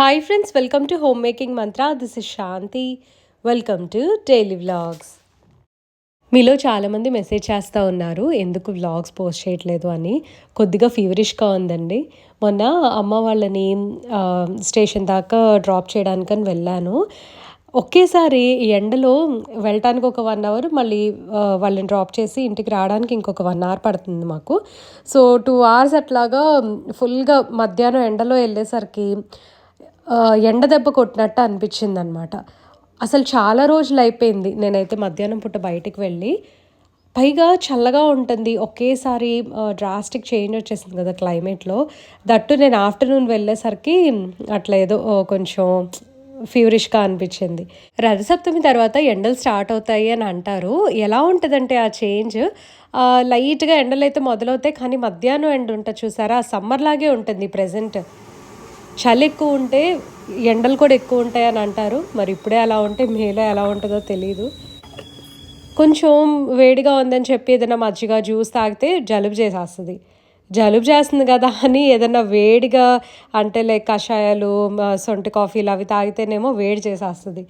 Hi friends welcome to home making mantra this is Shanti welcome to daily vlogs మీలో చాలామంది message చేస్తూ ఉన్నారు ఎందుకు వ్లాగ్స్ పోస్ట్ చేయట్లేదు అని. కొద్దిగా ఫీవరిష్గా ఉందండి. మొన్న అమ్మ వాళ్ళని స్టేషన్ దాకా డ్రాప్ చేయడానికని వెళ్ళాను. ఒకేసారి ఈ ఎండలో వెళ్ళటానికి ఒక వన్ అవర్ మళ్ళీ వాళ్ళని డ్రాప్ చేసి ఇంటికి రావడానికి ఇంకొక వన్ అవర్ పడుతుంది మాకు. సో టూ అవర్స్ అట్లాగా ఫుల్గా మధ్యాహ్నం ఎండలో వెళ్ళేసరికి ఎండ దెబ్బ కొట్టినట్టు అనిపించింది అనమాట అసలు చాలా రోజులు అయిపోయింది. నేనైతే మధ్యాహ్నం పూట బయటికి వెళ్ళి పైగా చల్లగా ఉంటుంది. ఒకేసారి డ్రాస్టిక్ చేంజ్ వచ్చేసింది కదా క్లైమేట్లో దట్టు నేను ఆఫ్టర్నూన్ వెళ్ళేసరికి అట్లా ఏదో కొంచెం ఫీవరిష్గా అనిపించింది. రథసప్తమి తర్వాత ఎండలు స్టార్ట్ అవుతాయి అని అంటారు. ఎలా ఉంటుందంటే ఆ చేంజ్ లైట్గా ఎండలు అయితే మొదలవుతాయి కానీ మధ్యాహ్నం ఎండ ఉంటుంది చూసారా? సమ్మర్ లాగే ఉంటుంది ప్రజెంట్ చలి ఎక్కువ ఉంటే ఎండలు కూడా ఎక్కువ ఉంటాయి అని అంటారు. మరి ఇప్పుడే అలా ఉంటే మేలో ఎలా ఉంటుందో తెలియదు కొంచెం వేడిగా ఉందని చెప్పి ఏదైనా మజ్జిగ జ్యూస్ తాగితే జలుబు చేసేస్తుంది. జలుబు చేస్తుంది కదా అని ఏదైనా వేడిగా అంటే లైక్ కషాయాలు సొంటి కాఫీలు అవి తాగితేనేమో వేడి చేసేస్తుంది.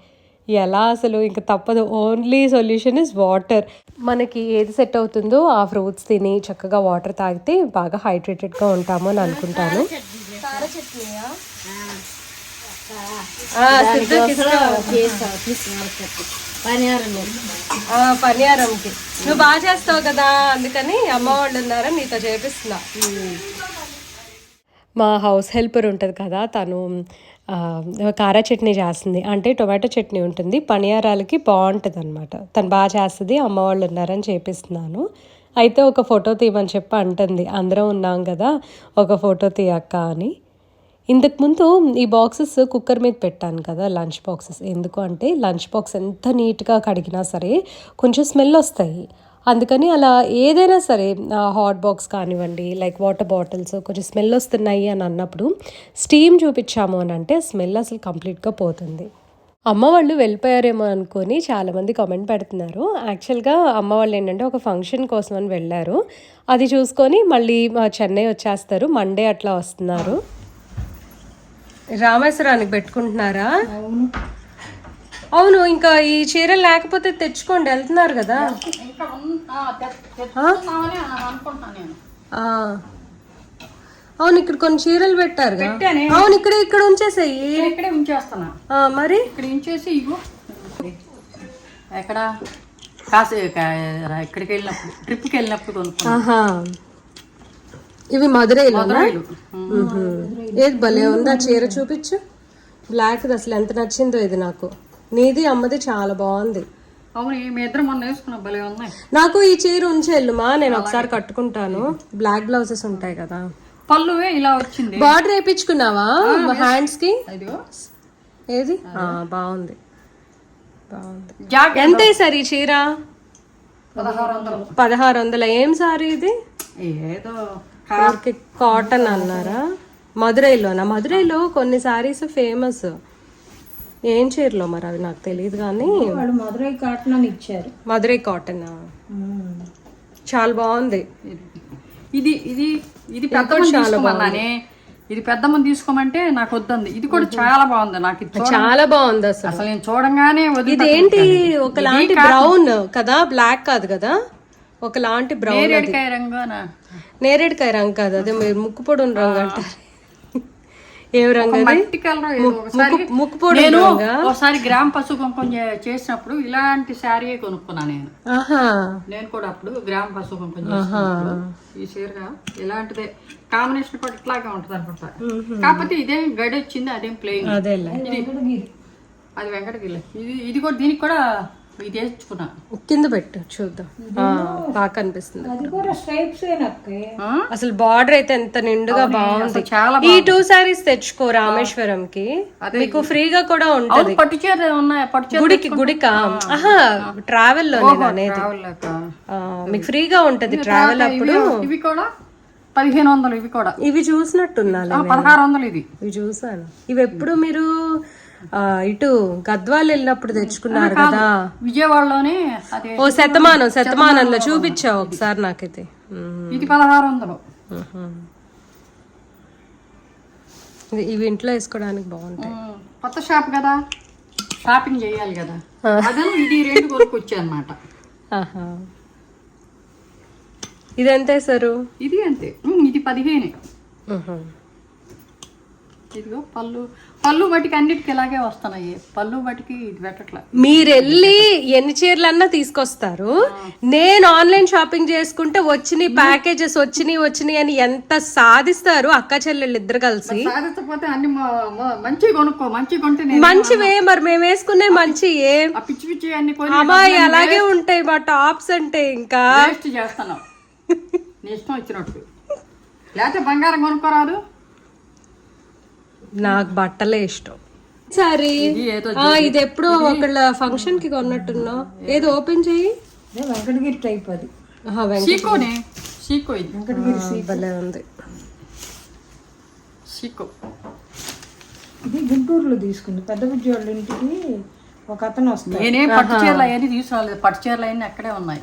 ఎలా అసలు? ఇంకా తప్పదు. ఓన్లీ సొల్యూషన్ ఇస్ వాటర్ మనకి ఏది సెట్ అవుతుందో ఆ ఫ్రూట్స్ తిని చక్కగా వాటర్ తాగితే బాగా హైడ్రేటెడ్గా ఉంటాము అని అనుకుంటాను. పనిహారంకి. పనియారంకి నువ్వు బాగా చేస్తావు కదా అందుకని అమ్మ వాళ్ళు ఉన్నారా నీతో చేపిస్తున్నా. మా హౌస్ హెల్పర్ ఉంటుంది కదా తను కారా చట్నీ చేస్తుంది. అంటే టొమాటో చట్నీ ఉంటుంది. పనియారాలకి బాగుంటుంది అనమాట తను బాగా చేస్తుంది అమ్మ వాళ్ళు ఉన్నారని చేపిస్తున్నాను. అయితే ఒక ఫోటో తీయమని చెప్పి అంటుంది. అందరం ఉన్నాం కదా ఒక ఫోటో తీయక్క అని. ఇంతకుముందు ఈ బాక్సెస్ కుక్కర్ మీద పెట్టాను కదా లంచ్ బాక్సెస్. ఎందుకు అంటే లంచ్ బాక్స్ ఎంత నీట్గా కడిగినా సరే కొంచెం స్మెల్ వస్తాయి. అందుకని అలా ఏదైనా సరే హాట్ బాక్స్ కానివ్వండి లైక్ వాటర్ బాటిల్స్ కొంచెం స్మెల్ వస్తున్నాయి అని అన్నప్పుడు స్టీమ్ చూపించాము అని అంటే స్మెల్ అసలు కంప్లీట్గా పోతుంది. అమ్మ వాళ్ళు వెళ్ళిపోయారేమో అనుకొని చాలామంది కామెంట్ పెడుతున్నారు. యాక్చువల్గా అమ్మ వాళ్ళు ఏంటంటే ఒక ఫంక్షన్ కోసం అని వెళ్ళారు. అది చూసుకొని మళ్ళీ చెన్నై వచ్చేస్తారు. మండే అట్లా వస్తున్నారు. రామేశ్వరానికి పెట్టుకుంటున్నారా? అవును. ఇంకా ఈ చీరలు లేకపోతే తెచ్చుకోండి వెళ్తున్నారు కదా. అవును ఇక్కడ కొన్ని చీరలు పెట్టారు అవును ఇక్కడ ఇక్కడ ఉంచేసాయి. ఇక్కడే ఉంచేస్తున్నా. ఆ, మరి? ఇక్కడ ఉంచేసి ఎక్కడ? కాసే ఇక్కడికి వెళ్ళినప్పుడు ట్రిప్కి వెళ్ళినప్పుడు కొనుక్కున్నా. ఆహా. ఇవి మధురైలో. ఏది భలే ఉందా. చీర చూపించు. బ్లాక్ అసలు ఎంత నచ్చిందో ఇది నాకు. నీది అమ్మది చాలా బాగుంది. నాకు ఈ చీర ఉంచెల్లుమా నేను ఒకసారి కట్టుకుంటాను. బ్లాక్ బ్లౌజెస్ ఉంటాయి కదా. పళ్ళువే ఇలా వచ్చింది. బార్డర్ వేయించుకున్నావా హ్యాండ్స్కి ఏది? ఆ, బాగుంది. బాగుంది. ఎంత సార్ ఈ చీర? పదహారు వందలు. పదహారు వందల? ఏం సారీ ఇది? ఏదో ఊరికే కాటన్ అన్నారా? మదురైలోనా మదురైలో కొన్ని సారీస్ ఫేమస్. ఏం చీరలో మరి అవి? నాకు తెలియదు కానీ వాడు మధురై కాటన్ అని ఇచ్చారు. మదురై కాటన్? చాలా బాగుంది. ఇది ఇది ఇది పెద్ద తీసుకోమన్నానే? ఇది పెద్ద మంది తీసుకోమంటే నాకు వద్దంది. ఇది కూడా చాలా బాగుంది. నాకు ఇది చాలా బాగుంది అసలు. అసలు నేను చూడంగానే వదిలి ఇదేంటి ఒకలాంటి బ్రౌన్ కదా? బ్లాక్ కాదు కదా? ఒకలాంటి బ్రౌన్ నేరేడుకాయ రంగు కాదు అదే మీరు ముక్కు పొడి రంగు అంటారు. ఏం రంగు ముక్కు- పొడి నేను? ఒకసారి గ్రామ పశు కుంకుమ చే- చేసినప్పుడు ఇలాంటి శారీ కొనుక్కున్నా నేను. నేను కూడా అప్పుడు గ్రామ పశు చేసినప్పుడు ఈ చీర ఇలాంటిదే. కాంబినేషన్ కూడా ఇట్లాగే ఉంటది అనుకుంటా. కాకపోతే ఇదేం గడి వచ్చింది అదేం ప్లేయింగ్ అది వెంకటగిరి ఇది ఇది కూడా దీనికి కూడా ఇది కింద పెట్టు చూద్దాం. బాగా కనిపిస్తుంది? అసలు బార్డర్ అయితే ఎంత నిండుగా బాగుంది. చాలా ఈ టూ సారీస్ తెచ్చుకో రామేశ్వరం కి మీకు ఫ్రీగా కూడా ఉంటది. పట్టు చీర ఉన్నాయి పట్టు చీర గుడికి గుడికా. ఆహా ట్రావెల్లో నేను అనేది? మీకు ఫ్రీగా ఉంటది ట్రావెల్ అప్పుడు. ఇవి- కూడా పదిహేను వందలు ఇవి కూడా. ఇవి చూసినట్టున్నాలే ఆ, పదహారు వందలు ఇది. ఇవి చూసాను. ఇవి ఎప్పుడు మీరు ఇటు గద్వాల్ వెళ్ళినప్పుడు తెచ్చుకున్నారు కదా. విజయవాడలోనే ఓ శతమానం శతమానంలో చూపించావు ఒకసారి నాకైతే. ఇది పదహారు వందలు. ఇవి ఇంట్లో వేసుకోవడానికి బాగుంటాయి. కొత్త షాప్ కదా. షాపింగ్ చేయాలి కదా. అదే ఇది రెండు కొనుక్కొచ్చా అనమాట ఇది ఎంత వేసారు ఇది అంతే. ఇది పదిహేను. ఇదిగో పళ్ళు. పళ్ళు బట్టికి అన్నిటికి ఇలాగే వస్తున్నాయి. పళ్ళు బట్టికి ఇది పెట్టట్లే. మీరు వెళ్ళి ఎన్ని చీరలన్నా తీసుకొస్తారు. నేను ఆన్లైన్ షాపింగ్ చేసుకుంటే వచ్చినాయి ప్యాకేజెస్ వచ్చినాయి వచ్చినాయి అని ఎంత సాధిస్తారు అక్క చెల్లెళ్ళు ఇద్దరు కలిసి? సాధించకపోతే అన్ని మ- మ- మంచిగా కొనుక్కో మంచిగా కొంటే మంచివే మరి మేము వేసుకునే మంచి పిచ్చి పిచ్చి అన్ని అమ్మాయి అలాగే ఉంటాయి మా టాప్స్ అంటే ఇంకా. చేస్తున్నావు నీ ఇష్టం లేకపోతే బంగారం కొనుక్కోరాదు. నాకు బట్టలే ఇష్టం. సరే. ఇది ఏదో ఆ, ఇది ఎప్పుడో ఒకళ్ళ ఫంక్షన్కి కొన్నట్టున్నావు ఏది ఓపెన్ చెయ్యి వెంకటగిరి టైప్ అది. ఆహా, వెంక- సీకోనే సీకో ఇది. ఆ, భలే ఉంది. సీకో ఇది గుంటూరులో తీసుకుంది. పెద్ద బుజ్జి వాళ్ళ ఇంటికి ఒక అతను వస్తాడు నేనే పట్టు చీరలు అవన్నీ తీసుకురాలేదు. పట్టు చీరలు అవన్నీ అక్కడే ఉన్నాయి.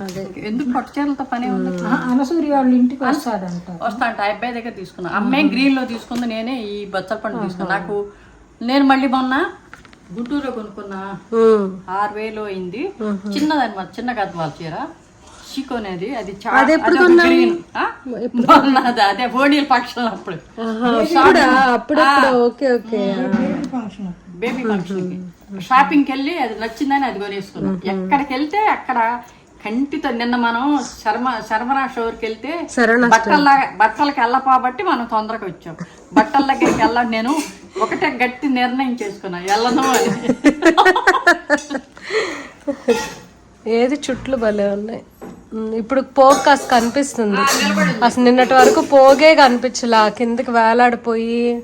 ఎందుకు పట్టు చీరలతో పనే ఉంది? అనసూరి వాళ్ళ ఇంటికి వస్తాడంట. వస్తా అంటే ఆ అబ్బాయి దగ్గర తీసుకున్నా. అమ్మాయి గ్రీన్లో తీసుకుంది. నేనే ఈ బచ్చల పండు తీసుకున్నా. నాకు నేను మళ్ళీ మొన్న గుంటూరులో కొనుక్కున్నా. ఆరు వేలు అయింది. చిన్నదన్నమాట చిన్న గద్వాల చీర. చికోనేది అది అదే బోడీల పక్షులు అప్పుడు. అప్పుడా? Okay okay. Function. Baby function షాపింగ్కి వెళ్ళి అది నచ్చిందని అది కొనేసుకున్నాం. ఎక్కడికి వెళ్తే అక్కడ కంటితో నిన్న మనం శర్మ శర్మరా షోర్కి వెళ్తే బట్టల బట్టలకి వెళ్ళపాబట్టి మనం తొందరగా వచ్చాం. బట్టల దగ్గరికి వెళ్ళాలి నేను ఒకటే గట్టి నిర్ణయం చేసుకున్నా. వెళ్ళను అని. ఏది చుట్లు భలే ఉన్నాయి. ఇప్పుడు పోగ్ కాస్త కనిపిస్తుంది. అసలు నిన్నటి వరకు పోగే కనిపించలా. కిందకి వేలాడిపోయి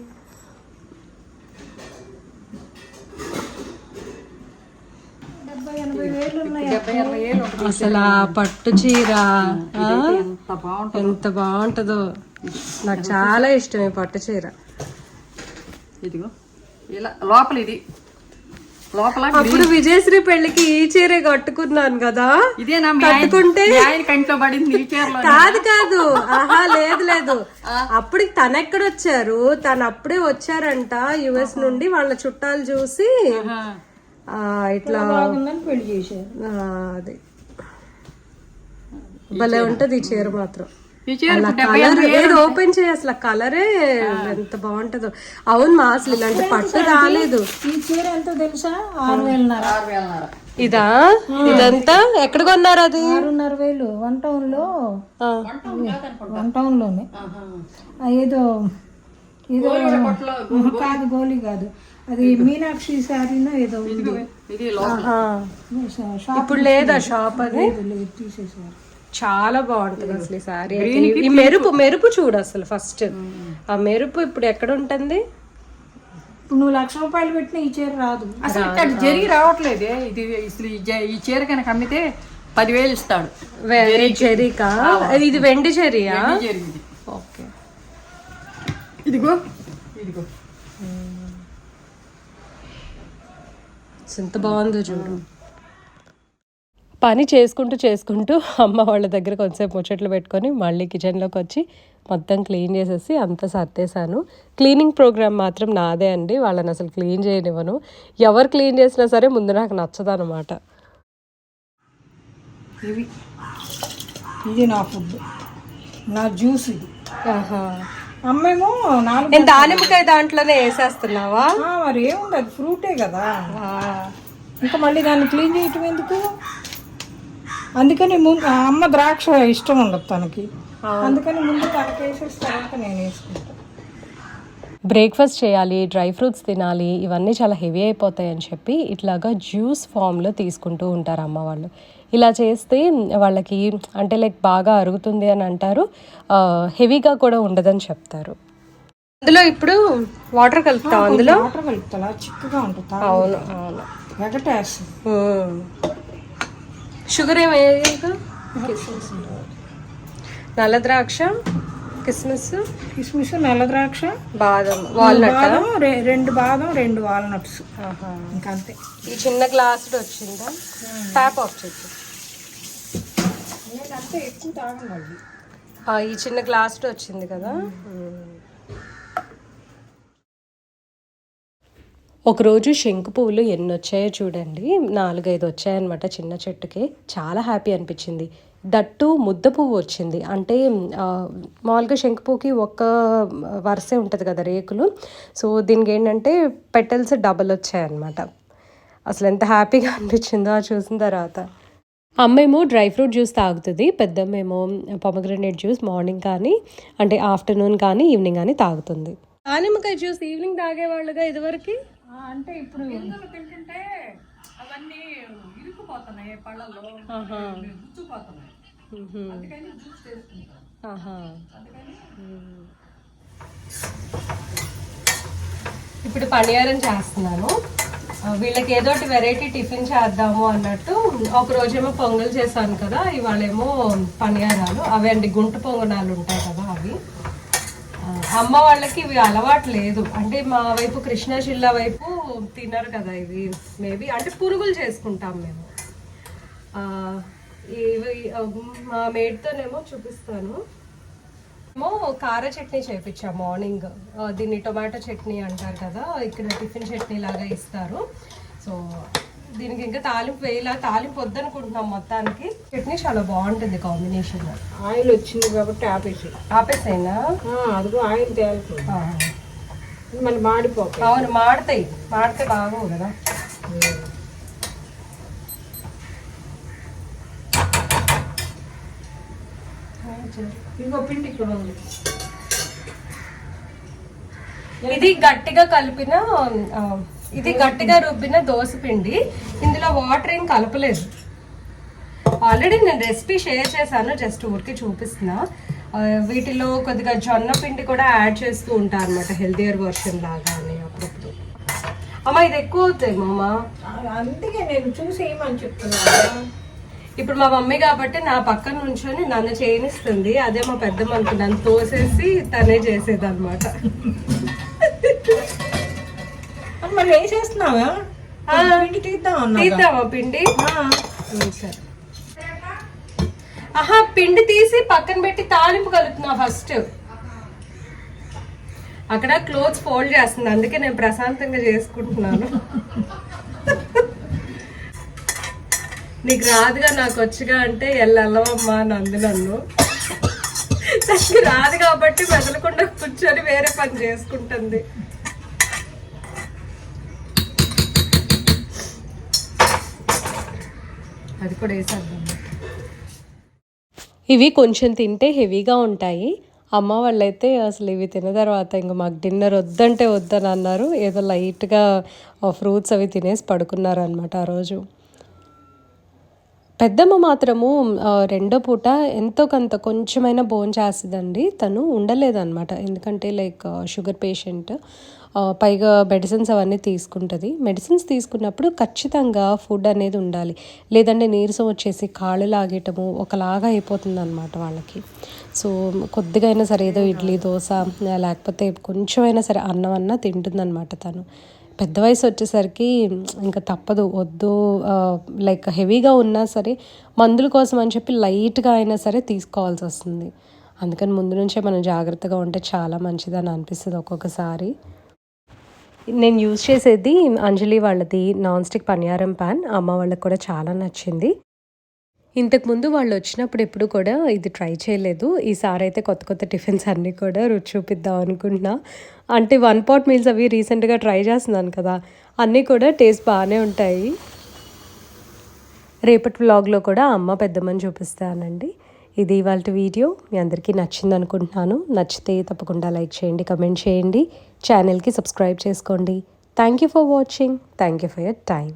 అసలు ఆ పట్టు చీర ఎంత బాగుంటుంది. నాకు చాలా ఇష్టం ఈ పట్టు చీర. ఇదిగో. ఇలా లోపల ఇది. లోపల అప్పుడు విజయశ్రీ పెళ్ళికి ఈ చీరే కట్టుకున్నాను కదా. ఇదేనా? కట్టుకుంటే కంట్లో పడింది కాదు కాదు. ఆహా లేదు లేదు. అప్పటికి తను ఎక్కడ వచ్చారు? తను అప్పుడే వచ్చారంట యుఎస్ నుండి వాళ్ళ చుట్టాలు చూసి. ఇట్లా బాగుందని పెళ్ళి చేశారు. ఆ, అది. భలే ఉంటది ఈ చీర మాత్రం. ఈ చీర అలా కలర్ ఏది ఓపెన్ చేయి అసలు కలరే ఎంత బాగుంటుందో. అవును మా అసలు ఇలాంటి పట్టు రాలేదు. ఈ చీర ఎంతో తెలుసా? ఆరు వేలన్నర. ఆరు వేలన్నర. ఇదా? ఇదంతా? ఎక్కడ కొన్నారు అది? ఆరున్నర వేలు. వన్ టౌన్లో. ఆ, వన్ టౌన్లోనే. ఆ ఏదో ఏదో కాదు గోలీ కాదు. అది మీనాక్షి శారీనో ఏదో ఉంది. ఇప్పుడు లేదా షాప్ అది? లేదు తీసేసారు చాలా బాగుంటుంది అసలు ఈ సారీ ఈ మెరుపు మెరుపు చూడు అసలు ఫస్ట్. ఆ మెరుపు ఇప్పుడు ఎక్కడ ఉంటుంది? ఇప్పుడు నువ్వు లక్ష రూపాయలు పెట్టిన ఈ చీర రాదు. అసలు ఇక్కడ జరిగి రావట్లేదే. ఇది అసలు ఈ చీర కనుక అమ్మితే పదివేలు ఇస్తాడు. చెరీకా ఇది వెండి చెరియా? ఓకే. ఇదిగో. ఇదిగో. ఎంత బాగుందో చూడు. పని చేసుకుంటూ చేసుకుంటూ అమ్మ వాళ్ళ దగ్గర కొంచెంసేపు ముచ్చట్లు పెట్టుకొని మళ్ళీ కిచెన్లోకి వచ్చి మొత్తం క్లీన్ చేసేసి అంతా సర్దేశాను. క్లీనింగ్ ప్రోగ్రామ్ మాత్రం నాదే అండి. వాళ్ళని అసలు క్లీన్ చేయనివ్వను. ఎవరు క్లీన్ చేసినా సరే ముందు నాకు నచ్చదనమాట ఇవి. ఇది నా ఫుడ్ నా జ్యూస్ ఇది. అమ్మేమో నాలుగు నేను దానిమ్మకాయ దాంట్లోనే వేసేస్తున్నావా? మరి ఏముంది అది ఫ్రూటే కదా. ఇంకా మళ్ళీ దాన్ని క్లీన్ చేయటం ఎందుకు? అందుకని ముందు అమ్మ ద్రాక్ష ఇష్టం ఉండదు తనకి. అందుకని ముందు తనకి వేసేసి తర్వాత నేను వేసుకుంటాను బ్రేక్ఫాస్ట్ చేయాలి డ్రై ఫ్రూట్స్ తినాలి ఇవన్నీ చాలా హెవీ అయిపోతాయి అని చెప్పి ఇట్లాగా జ్యూస్ ఫామ్లో తీసుకుంటూ ఉంటారు అమ్మ వాళ్ళు. ఇలా చేస్తే వాళ్ళకి అంటే లైక్ బాగా అరుగుతుంది అని అంటారు హెవీగా కూడా ఉండదని చెప్తారు. అందులో ఇప్పుడు వాటర్ కలుపుతాం అందులో? వాటర్ కలుపుతా చిక్కగా ఉంటుంది. అవును అవును. షుగర్ ఏమయ్యాక నల్ల ద్రాక్ష కిస్మిస్ కిస్మిస్ నల్ల ద్రాక్ష. బాదం వాల్నట్ రెండు బాదం రెండు వాల్నట్స్. ఇంకా అంతే ఈ చిన్న గ్లాస్ వచ్చిందా? ట్యాప్ ఆఫ్ చేసి ఎక్కువ ఈ చిన్న గ్లాస్ వచ్చింది కదా? ఒకరోజు శంకు పువ్వులు ఎన్ని వచ్చాయో చూడండి. నాలుగైదు వచ్చాయన్నమాట చిన్న చెట్టుకి. చాలా హ్యాపీ అనిపించింది. దట్టు ముద్ద పువ్వు వచ్చింది. అంటే మామూలుగా శంకు పువ్వుకి ఒక్క వరుసే ఉంటుంది కదా రేకులు. సో దీనికి ఏంటంటే పెటల్స్ డబల్ వచ్చాయన్నమాట. అసలు ఎంత హ్యాపీగా అనిపించిందో చూసిన తర్వాత. అమ్మేమో డ్రై ఫ్రూట్ జ్యూస్ తాగుతుంది. పెద్దమ్మేమో పొమగ్రనేట్ జ్యూస్ మార్నింగ్ కానీ అంటే ఆఫ్టర్నూన్ కానీ ఈవినింగ్ కానీ తాగుతుంది. దానిమ్మకాయ జ్యూస్ ఈవినింగ్ తాగేవాళ్ళుగా ఇదివరకు? అంటే ఇప్పుడు గింజలు తింటుంటే అవన్నీ ఇరుక్కుపోతున్నాయి అందుకని జ్యూస్ చేసుకుంటాం ఇప్పుడు పనియారం చేస్తున్నాను. వీళ్ళకి ఏదో ఒకటి వెరైటీ టిఫిన్ చేద్దాము అన్నట్టు ఒక రోజేమో పొంగల్ చేశాను కదా ఇవాళేమో పనియారాలు. అవి అండి గుంట పొంగనాలు ఉంటాయి కదా అవి. అమ్మ వాళ్ళకి ఇవి అలవాటు లేదు. అంటే మా వైపు కృష్ణా జిల్లా వైపు తినరు కదా ఇవి మేబీ. అంటే పురుగులు చేసుకుంటాం మేము. ఇవి మా మేడ్తోనేమో చూపిస్తాను. ఏమో కార చట్నీ చేపించాం మార్నింగ్. దీన్ని టొమాటో చట్నీ అంటారు కదా ఇక్కడ టిఫిన్ చట్నీ లాగా ఇస్తారు. సో దీనికి ఇంకా తాలింపు వేయాల తాలింపు వద్దనుకుంటున్నాం మొత్తానికి. చట్నీ చాలా బాగుంటుంది కాంబినేషన్ ఆయిల్ వచ్చింది కాబట్టి ఆపేసి. ఆపేసైనా? అదిగో ఆయిల్ తేలుతుంది మళ్ళీ మాడిపోతాయి. అవును మాడతాయి. మాడితే బాగోవు కదా. ఇంకో పిండి ఇక్కడ ఉంది. ఇది గట్టిగా కలిపిన ఇది గట్టిగా రుబ్బిన దోశ పిండి. ఇందులో వాటర్ ఏం కలపలేదు. ఆల్రెడీ నేను రెసిపీ షేర్ చేశాను జస్ట్ ఊరికి చూపిస్తున్నా. వీటిలో కొద్దిగా జొన్న పిండి కూడా యాడ్ చేస్తూ ఉంటాను అనమాట హెల్దియర్ వర్షన్ లాగా అని అప్పుడప్పుడు. అమ్మ ఇది ఎక్కువ అవుతాయి మామ. అందుకే నేను చూసి ఏమని చెప్తున్నా? ఇప్పుడు మా మమ్మీ కాబట్టి నా పక్కన నుంచొని నన్ను చేయనిస్తుంది. అదే మా పెద్దమ్మ నన్ను తోసేసి తనే చేసేది అనమాట మరి వేసేస్తున్నావా పిండి తీద్దాం తీద్దామా పిండి? సరే ఆహా పిండి తీసి పక్కన పెట్టి తాలింపు కలుపుతున్నా ఫస్ట్. అక్కడ క్లోత్స్ ఫోల్డ్ చేస్తుంది అందుకే నేను ప్రశాంతంగా చేసుకుంటున్నాను. నీకు రాదుగా నాకు వచ్చిగా అంటే ఎల్లమ్మా నందు నన్ను. రాదు కాబట్టి మెదలకుండా కూర్చొని వేరే పని చేసుకుంటుంది. అది కూడా వేసేద్దాం. ఇవి కొంచెం తింటే హెవీగా ఉంటాయి. అమ్మ వాళ్ళైతే అసలు ఇవి తిన్న తర్వాత ఇంకా మాకు డిన్నర్ వద్దంటే వద్దని అన్నారు. ఏదో లైట్గా ఫ్రూట్స్ అవి తినేసి పడుకున్నారు అనమాట ఆ రోజు. పెద్దమ్మ మాత్రము రెండో పూట ఎంతో కొంత కొంచెమైనా బోన్ చేస్తుందండి. తను ఉండలేదన్నమాట. ఎందుకంటే లైక్ షుగర్ పేషెంట్. పైగా మెడిసిన్స్ అవన్నీ తీసుకుంటుంది. మెడిసిన్స్ తీసుకున్నప్పుడు ఖచ్చితంగా ఫుడ్ అనేది ఉండాలి. లేదంటే నీరసం వచ్చేసి కాళ్ళు లాగేయటము ఒకలాగా అయిపోతుంది అనమాట వాళ్ళకి. సో కొద్దిగా అయినా సరే ఏదో ఇడ్లీ దోశ లేకపోతే కొంచెమైనా సరే అన్నం అన్న తింటుందన్నమాట తను. పెద్ద వయసు వచ్చేసరికి ఇంకా తప్పదు. వద్దు లైక్ హెవీగా ఉన్నా సరే మందుల కోసం అని చెప్పి లైట్గా అయినా సరే తీసుకోవాల్సి వస్తుంది. అందుకని ముందు నుంచే మనం జాగ్రత్తగా ఉంటే చాలా మంచిదని అనిపిస్తుంది ఒక్కొక్కసారి. నేను యూజ్ చేసేది అంజలి వాళ్ళది నాన్ స్టిక్ పనియారం ప్యాన్. అమ్మ వాళ్ళకి కూడా చాలా నచ్చింది. ఇంతకుముందు వాళ్ళు వచ్చినప్పుడు ఎప్పుడు కూడా ఇది ట్రై చేయలేదు. ఈసారి అయితే కొత్త కొత్త టిఫిన్స్ అన్నీ కూడా రుచి చూపిద్దాం అనుకుంటున్నా. అంటే వన్ పాట్ మీల్స్ అవి రీసెంట్గా ట్రై చేస్తున్నాను కదా అన్నీ కూడా టేస్ట్ బాగానే ఉంటాయి. రేపటి వ్లాగ్లో కూడా అమ్మ పెద్దమ్మని చూపిస్తానండి. ఇది ఇవాళ వీడియో. మీ అందరికీ నచ్చింది అనుకుంటున్నాను. నచ్చితే తప్పకుండా లైక్ చేయండి కమెంట్ చేయండి. ఛానల్కి సబ్స్క్రైబ్ చేసుకోండి. Thank you for watching thank you for your time